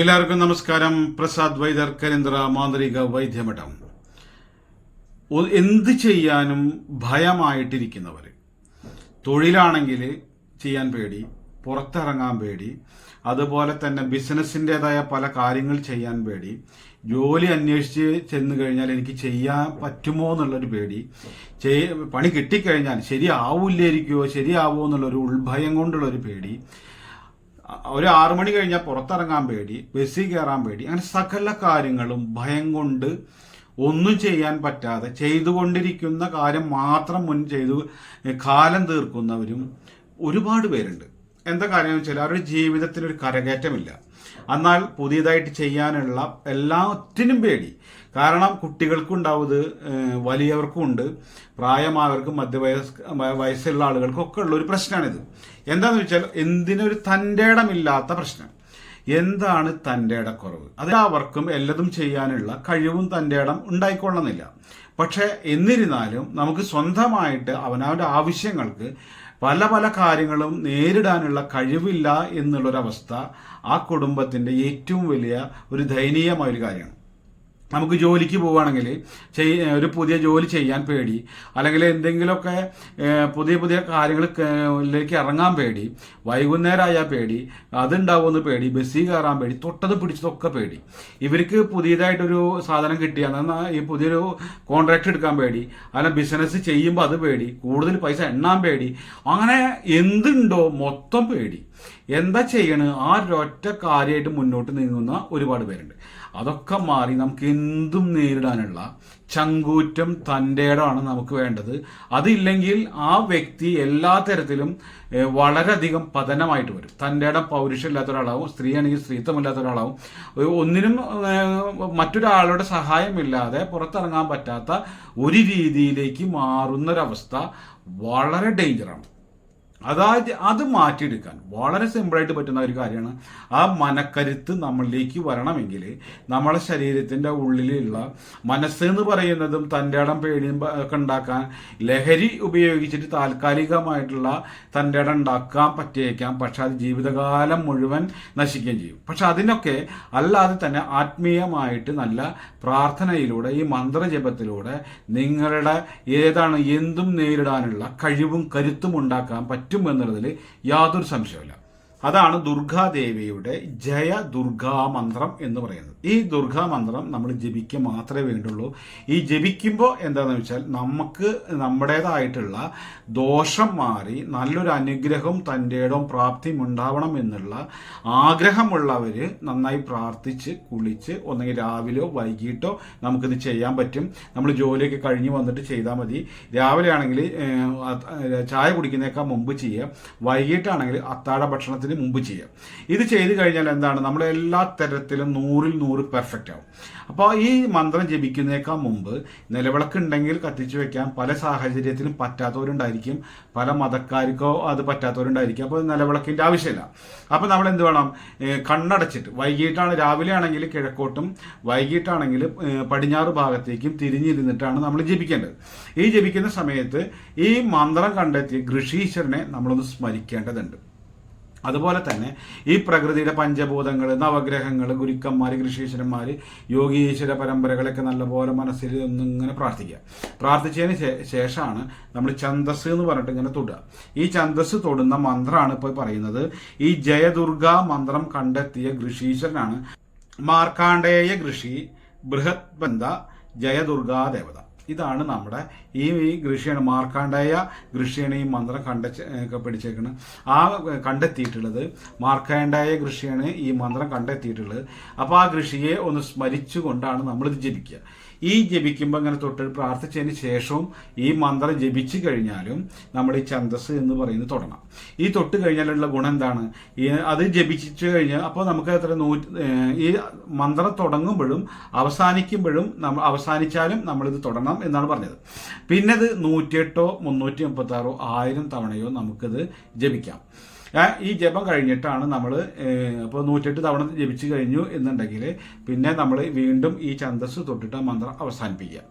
എല്ലാവർക്കും നമസ്കാരം. പ്രസാദ് വൈദർ കരിന്ദ്ര മാന്ത്രിക വൈദ്യമഠം. എന്ത് ചെയ്യാനും ഭയമായിട്ടിരിക്കുന്നവർ. തൊഴിലാണെങ്കിൽ ചെയ്യാൻ പേടി പുറത്തിറങ്ങാൻ പേടി അതുപോലെ തന്നെ ബിസിനസ്സിന്റെതായ പല കാര്യങ്ങൾ ചെയ്യാൻ പേടി ജോലി അന്വേഷിച്ച് ചെന്ന് കഴിഞ്ഞാൽ എനിക്ക് ചെയ്യാൻ പറ്റുമോ എന്നുള്ളൊരു പേടി പണി കിട്ടിക്കഴിഞ്ഞാൽ ശരിയാവൂല്ലായിരിക്കുമോ ശരിയാവുമോ എന്നുള്ളൊരു ഉൾഭയം കൊണ്ടുള്ളൊരു പേടി ഒരു ആറു മണി കഴിഞ്ഞാൽ പുറത്തിറങ്ങാൻ പേടി ബസ്സിൽ കയറാൻ പേടി അങ്ങനെ സകല കാര്യങ്ങളും ഭയം കൊണ്ട് ഒന്നും ചെയ്യാൻ പറ്റാതെ ചെയ്തുകൊണ്ടിരിക്കുന്ന കാര്യം മാത്രം മുൻ ചെയ്തു കാലം തീർക്കുന്നവരും ഒരുപാട് പേരുണ്ട്. എന്താ കാര്യം വെച്ചാൽ അവരുടെ ജീവിതത്തിൽ ഒരു കരകയറ്റമില്ല. എന്നാൽ പുതിയതായിട്ട് ചെയ്യാനുള്ള എല്ലാത്തിനും പേടി. കാരണം കുട്ടികൾക്കും ഉണ്ടാവുന്നത് വലിയവർക്കും ഉണ്ട്. പ്രായമായവർക്കും മധ്യവയസ് വയസ്സുള്ള ആളുകൾക്കും ഒക്കെ ഉള്ള ഒരു പ്രശ്നമാണിത്. എന്താണെന്ന് വെച്ചാൽ എന്തിനൊരു തന്റെ ഇടമില്ലാത്ത പ്രശ്നം. എന്താണ് തന്റെ ഇടക്കുറവ് അതിലാവർക്കും എല്ലതും ചെയ്യാനുള്ള കഴിവും തന്റെ ഇടം ഉണ്ടായിക്കൊള്ളുന്നില്ല പക്ഷെ എന്നിരുന്നാലും നമുക്ക് സ്വന്തമായിട്ട് അവനവന്റെ ആവശ്യങ്ങൾക്ക് പല പല കാര്യങ്ങളും നേരിടാനുള്ള കഴിവില്ല എന്നുള്ളൊരവസ്ഥ ആ കുടുംബത്തിന്റെ ഏറ്റവും വലിയ ഒരു ദയനീയമായ ഒരു കാര്യമാണ്. നമുക്ക് ജോലിക്ക് പോവുകയാണെങ്കിൽ ചെയ് ഒരു പുതിയ ജോലി ചെയ്യാൻ പേടി. അല്ലെങ്കിൽ എന്തെങ്കിലുമൊക്കെ പുതിയ പുതിയ കാര്യങ്ങളിലേക്ക് ഇറങ്ങാൻ പേടി. വൈകുന്നേരമായാൽ പേടി. അതുണ്ടാവുമെന്ന് പേടി. ബസ്സിൽ കയറാൻ പേടി. തൊട്ടത് പിടിച്ചതൊക്കെ പേടി. ഇവർക്ക് പുതിയതായിട്ടൊരു സാധനം കിട്ടിയ ഈ പുതിയൊരു കോൺട്രാക്ട് എടുക്കാൻ പേടി. അല്ല ബിസിനസ് ചെയ്യുമ്പോൾ അത് പേടി. കൂടുതൽ പൈസ എണ്ണാൻ പേടി. അങ്ങനെ എന്തുണ്ടോ മൊത്തം പേടി. എന്താ ചെയ്യണ്? ആ ഒരൊറ്റ കാര്യമായിട്ട് മുന്നോട്ട് നീങ്ങുന്ന ഒരുപാട് പേരുണ്ട്. അതൊക്കെ മാറി നമുക്ക് എന്തും നേരിടാനുള്ള ചങ്കൂറ്റം തന്റെ ഇടമാണ് നമുക്ക് വേണ്ടത്. അതില്ലെങ്കിൽ ആ വ്യക്തി എല്ലാ തരത്തിലും വളരെയധികം പതനമായിട്ട് വരും. തന്റെ ഇടം പൗരുഷമില്ലാത്ത ഒരാളാവും സ്ത്രീ ആണെങ്കിൽ സ്ത്രീത്വമില്ലാത്ത ഒരാളാവും ഒന്നിനും മറ്റൊരാളുടെ സഹായമില്ലാതെ പുറത്തിറങ്ങാൻ പറ്റാത്ത ഒരു രീതിയിലേക്ക് മാറുന്നൊരവസ്ഥ വളരെ ഡേഞ്ചറാണ്. അതായത് അത് മാറ്റിയെടുക്കാൻ വളരെ സിമ്പിളായിട്ട് പറ്റുന്ന ഒരു കാര്യമാണ്. ആ മനക്കരുത്ത് നമ്മളിലേക്ക് വരണമെങ്കിൽ നമ്മളെ ശരീരത്തിന്റെ ഉള്ളിലുള്ള മനസ്സ് എന്ന് പറയുന്നതും തന്റെ ഇടം പേടിയും ഒക്കെ ഉണ്ടാക്കാൻ ലഹരി ഉപയോഗിച്ചിട്ട് താൽക്കാലികമായിട്ടുള്ള തന്റെ ഇടം ഉണ്ടാക്കാൻ പറ്റിയേക്കാം. പക്ഷെ അത് ജീവിതകാലം മുഴുവൻ നശിക്കുകയും ചെയ്യും. പക്ഷെ അതിനൊക്കെ അല്ലാതെ തന്നെ ആത്മീയമായിട്ട് നല്ല പ്രാർത്ഥനയിലൂടെ ഈ മന്ത്രജപത്തിലൂടെ നിങ്ങളുടെ ഏതാണ് എന്തും നേരിടാനുള്ള കഴിവും കരുത്തും ഉണ്ടാക്കാൻ പറ്റും. എന്നുള്ളതിൽ യാതൊരു സംശയമില്ല അതാണ് ദുർഗാദേവിയുടെ ജയ ദുർഗാ മന്ത്രം എന്ന് പറയുന്നത്. ഈ ദുർഗാ മന്ത്രം നമ്മൾ ജപിക്കുക മാത്രമേ വേണ്ടുള്ളൂ. ഈ ജപിക്കുമ്പോൾ എന്താണെന്ന് വെച്ചാൽ നമുക്ക് നമ്മുടേതായിട്ടുള്ള ദോഷം മാറി നല്ലൊരു അനുഗ്രഹം തന്റെ പ്രാപ്തിയും ഉണ്ടാവണം എന്നുള്ള ആഗ്രഹമുള്ളവർ നന്നായി പ്രാർത്ഥിച്ച് കുളിച്ച് ഒന്നെങ്കിൽ രാവിലെയോ വൈകിട്ടോ നമുക്കിത് ചെയ്യാൻ പറ്റും. നമ്മൾ ജോലിയൊക്കെ കഴിഞ്ഞ് വന്നിട്ട് ചെയ്താൽ മതി. രാവിലെ ആണെങ്കിൽ ചായ കുടിക്കുന്നേക്കാൾ മുമ്പ് ചെയ്യുക. വൈകിട്ടാണെങ്കിൽ അത്താഴ ഭക്ഷണത്തിന് മുമ്പ് ചെയ്യാം. ഇത് ചെയ്ത് കഴിഞ്ഞാൽ എന്താണ്? നമ്മൾ എല്ലാ തരത്തിലും നൂറിൽ നൂറ് പെർഫെക്റ്റ് ആവും. അപ്പോൾ ഈ മന്ത്രം ജപിക്കുന്നേക്കാൾ മുമ്പ് നിലവിളക്ക് ഉണ്ടെങ്കിൽ കത്തിച്ചു വെക്കാൻ പല സാഹചര്യത്തിലും പറ്റാത്തവരുണ്ടായിരിക്കും. പല മതക്കാർക്കോ അത് പറ്റാത്തവരുണ്ടായിരിക്കും. അപ്പോൾ നിലവിളക്കിന്റെ ആവശ്യമില്ല. അപ്പോൾ നമ്മൾ എന്ത് വേണം? കണ്ണടച്ചിട്ട്. വൈകിട്ടാണ് രാവിലെ ആണെങ്കിൽ കിഴക്കോട്ടും വൈകിട്ടാണെങ്കിൽ പടിഞ്ഞാറ് ഭാഗത്തേക്കും തിരിഞ്ഞിരുന്നിട്ടാണ് നമ്മൾ ജപിക്കേണ്ടത്. ഈ ജപിക്കുന്ന സമയത്ത് ഈ മന്ത്രം കണ്ടെത്തിയ ഋഷീശ്വരനെ നമ്മളൊന്ന് സ്മരിക്കേണ്ടതുണ്ട്. അതുപോലെ തന്നെ ഈ പ്രകൃതിയുടെ പഞ്ചഭൂതങ്ങൾ നവഗ്രഹങ്ങൾ ഗുരുക്കന്മാർ കൃഷീശ്വരന്മാർ യോഗീശ്വര പരമ്പരകളൊക്കെ നല്ലപോലെ മനസ്സിൽ ഒന്നിങ്ങനെ പ്രാർത്ഥിക്കുക. പ്രാർത്ഥിച്ചതിന് ശേഷമാണ് നമ്മൾ ഛന്ദസ് എന്ന് പറഞ്ഞിട്ട് ഇങ്ങനെ തൊടുക. ഈ ഛന്ദസ് തൊടുന്ന മന്ത്രമാണ് ഇപ്പോൾ പറയുന്നത്. ഈ ജയദുർഗ മന്ത്രം കണ്ടെത്തിയ ഗൃഷീശ്വരനാണ് മാർക്കാണ്ഡേയ കൃഷി ബൃഹത് ബന്ധ ജയദുർഗാ ദേവത ഇതാണ് നമ്മുടെ ഈ ഈ മാർക്കാണ്ടായ മാർക്കാണ്ഡേയ ഈ മന്ത്രം കണ്ട പിടിച്ചേക്കുന്നത് ആ കണ്ടെത്തിയിട്ടുള്ളത് മാർക്കാണ്ഡേയ ഋഷിയാണ് ഈ മന്ത്രം കണ്ടെത്തിയിട്ടുള്ളത്. അപ്പോൾ ആ ഗൃഷിയെ ഒന്ന് സ്മരിച്ചുകൊണ്ടാണ് നമ്മളിത് ജപിക്കുക. ഈ ജപിക്കുമ്പോൾ അങ്ങനെ തൊട്ട് പ്രാർത്ഥിച്ചതിന് ശേഷവും ഈ മന്ത്രം ജപിച്ചു കഴിഞ്ഞാലും നമ്മൾ ഈ ഛന്ദസ് എന്ന് പറയുന്നത് തുടങ്ങാം. ഈ തൊട്ട് കഴിഞ്ഞാലുള്ള ഗുണം എന്താണ്? അത് ജപിച്ചു കഴിഞ്ഞാൽ അപ്പോൾ നമുക്ക് എത്ര നൂ ഈ മന്ത്രം തുടങ്ങുമ്പോഴും അവസാനിക്കുമ്പോഴും നമ്മൾ അവസാനിച്ചാലും നമ്മളിത് തുടങ്ങണം എന്നാണ് പറഞ്ഞത്. പിന്നെ ഇത് നൂറ്റിയെട്ടോ മുന്നൂറ്റി മുപ്പത്തി ആറോ ആയിരം തവണയോ നമുക്കിത് ജപിക്കാം. ഈ ജപം കഴിഞ്ഞിട്ടാണ് നമ്മൾ ഇപ്പോൾ നൂറ്റെട്ട് തവണ ജപിച്ചു കഴിഞ്ഞു എന്നുണ്ടെങ്കിൽ പിന്നെ നമ്മൾ വീണ്ടും ഈ ഛന്തസ് തൊട്ടിട്ട് മന്ത്രം അവസാനിപ്പിക്കുക.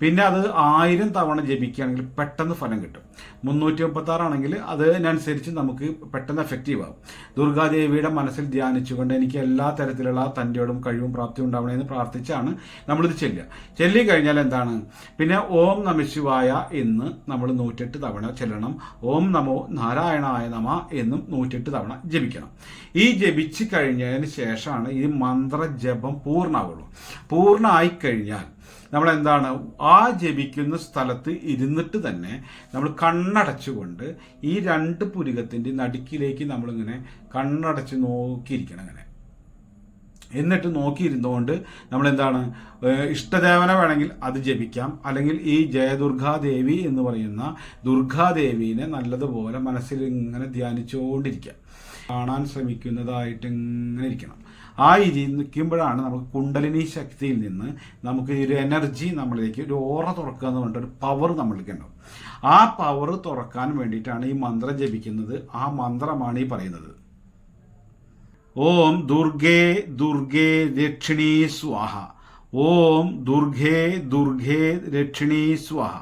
പിന്നെ അത് ആയിരം തവണ ജപിക്കുകയാണെങ്കിൽ പെട്ടെന്ന് ഫലം കിട്ടും. മുന്നൂറ്റി മുപ്പത്തി ആറാണെങ്കിൽ അതിനനുസരിച്ച് നമുക്ക് പെട്ടെന്ന് എഫക്റ്റീവ് ആവും. ദുർഗാദേവിയുടെ മനസ്സിൽ ധ്യാനിച്ചുകൊണ്ട് എനിക്ക് എല്ലാ തരത്തിലുള്ള തന്റെയോടും കഴിവും പ്രാപ്തിയും ഉണ്ടാവണമെന്ന് പ്രാർത്ഥിച്ചാണ് നമ്മളിത് ചെല്ലുക. ചെല്ലി കഴിഞ്ഞാൽ എന്താണ്? പിന്നെ ഓം നമശിവായ എന്ന് നമ്മൾ നൂറ്റെട്ട് തവണ ചെല്ലണം. ഓം നമോ നാരായണായ നമ എന്നും നൂറ്റെട്ട് തവണ ജപിക്കണം. ഈ ജപിച്ചു കഴിഞ്ഞതിന് ശേഷമാണ് ഈ മന്ത്രജപം പൂർണമാവുള്ളൂ പൂർണമായി കഴിഞ്ഞാൽ നമ്മൾ എന്താണ് ആ ജപിക്കുന്ന സ്ഥലത്ത് ഇരുന്നിട്ട് തന്നെ നമ്മൾ കണ്ണടച്ചുകൊണ്ട് ഈ രണ്ട് പുരുകത്തിന്റെ നടുക്കിലേക്ക് നമ്മളിങ്ങനെ കണ്ണടച്ച് നോക്കിയിരിക്കണം അങ്ങനെ എന്നിട്ട് നോക്കിയിരുന്നുകൊണ്ട് നമ്മൾ എന്താണ് ഇഷ്ടദേവന വേണമെങ്കിൽ അത് ജപിക്കാം. അല്ലെങ്കിൽ ഈ ജയദുർഗാദേവി എന്ന് പറയുന്ന ദുർഗാദേവീനെ നല്ലതുപോലെ മനസ്സിൽ ഇങ്ങനെ ധ്യാനിച്ചുകൊണ്ടിരിക്കാം കാണാൻ ശ്രമിക്കുന്നതായിട്ട് ഇങ്ങനെ ഇരിക്കണം. ആ ഇരിക്കുമ്പോഴാണ് നമുക്ക് കുണ്ടലിനി ശക്തിയിൽ നിന്ന് നമുക്ക് ഒരു എനർജി നമ്മളിലേക്ക് ഒരു ഓറ തുറക്കുക എന്ന് പറഞ്ഞിട്ട് ഒരു പവർ നമ്മളിലേക്ക് ഉണ്ടാവും. ആ പവർ തുറക്കാൻ വേണ്ടിയിട്ടാണ് ഈ മന്ത്രം ജപിക്കുന്നത്. ആ മന്ത്രമാണ് ഈ പറയുന്നത്. ഓം ദുർഗേ ദുർഗേ ദക്ഷിണീ സ്വാഹ. ഓം ദുർഗേ ദുർഗേ രക്ഷിണീ സ്വാഹ.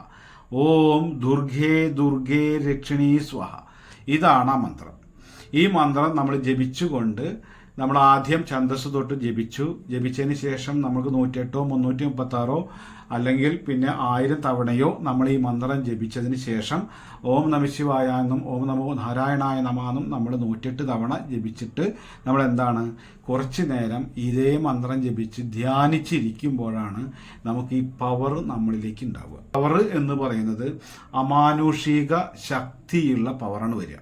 ഓം ദുർഗേ ദുർഗേ രക്ഷിണീ സ്വാഹ. ഇതാണ് ആ മന്ത്രം. ഈ മന്ത്രം നമ്മൾ ജപിച്ചുകൊണ്ട് നമ്മൾ ആദ്യം ഛന്ദസ് തൊട്ട് ജപിച്ചു. ജപിച്ചതിന് ശേഷം നമുക്ക് നൂറ്റെട്ടോ മുന്നൂറ്റി മുപ്പത്താറോ അല്ലെങ്കിൽ പിന്നെ ആയിരം തവണയോ നമ്മൾ ഈ മന്ത്രം ജപിച്ചതിന് ശേഷം ഓം നമശിവായ എന്നും ഓം നമോ നാരായണായ നമാന്നും നമ്മൾ നൂറ്റെട്ട് തവണ ജപിച്ചിട്ട് നമ്മൾ എന്താണ്? കുറച്ച് നേരം ഇതേ മന്ത്രം ജപിച്ച് ധ്യാനിച്ചിരിക്കുമ്പോഴാണ് നമുക്ക് ഈ പവർ നമ്മളിലേക്ക് ഉണ്ടാവുക. പവർ എന്ന് പറയുന്നത് അമാനുഷിക ശക്തിയുള്ള പവറാണ് വരിക.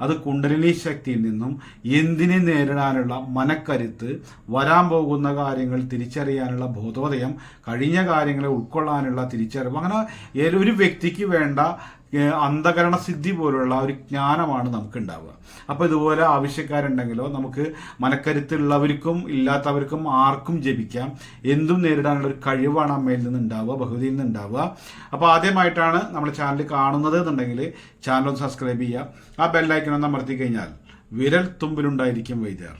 അത് കുണ്ടലിനി ശക്തിയിൽ നിന്നും എന്തിനെ നേരിടാനുള്ള മനക്കരുത്ത് വരാൻ പോകുന്ന കാര്യങ്ങൾ തിരിച്ചറിയാനുള്ള ബോധോദയം കഴിഞ്ഞ കാര്യങ്ങളെ ഉൾക്കൊള്ളാനുള്ള തിരിച്ചറിവ്. അങ്ങനെ ഒരു വ്യക്തിക്ക് വേണ്ട അന്ധകരണ സിദ്ധി പോലുള്ള ഒരു ജ്ഞാനമാണ് നമുക്ക് ഉണ്ടാവുക അപ്പോൾ ഇതുപോലെ ആവശ്യക്കാരുണ്ടെങ്കിലോ നമുക്ക് മനക്കരുത്തുള്ളവർക്കും ഇല്ലാത്തവർക്കും ആർക്കും ജപിക്കാം. എന്തും നേരിടാനുള്ള ഒരു കഴിവാണ് അമ്മയിൽ നിന്ന് ഉണ്ടാവുക ബഹുതിയിൽ നിന്ന് ഉണ്ടാവുക അപ്പോൾ ആദ്യമായിട്ടാണ് നമ്മുടെ ചാനൽ കാണുന്നത് എന്നുണ്ടെങ്കിൽ ചാനൽ ഒന്ന് സബ്സ്ക്രൈബ് ചെയ്യുക. ആ ബെല്ലൈക്കൺ ഒന്ന് അമർത്തി കഴിഞ്ഞാൽ വിരൽ തുമ്പിലുണ്ടായിരിക്കും വൈദ്യർ.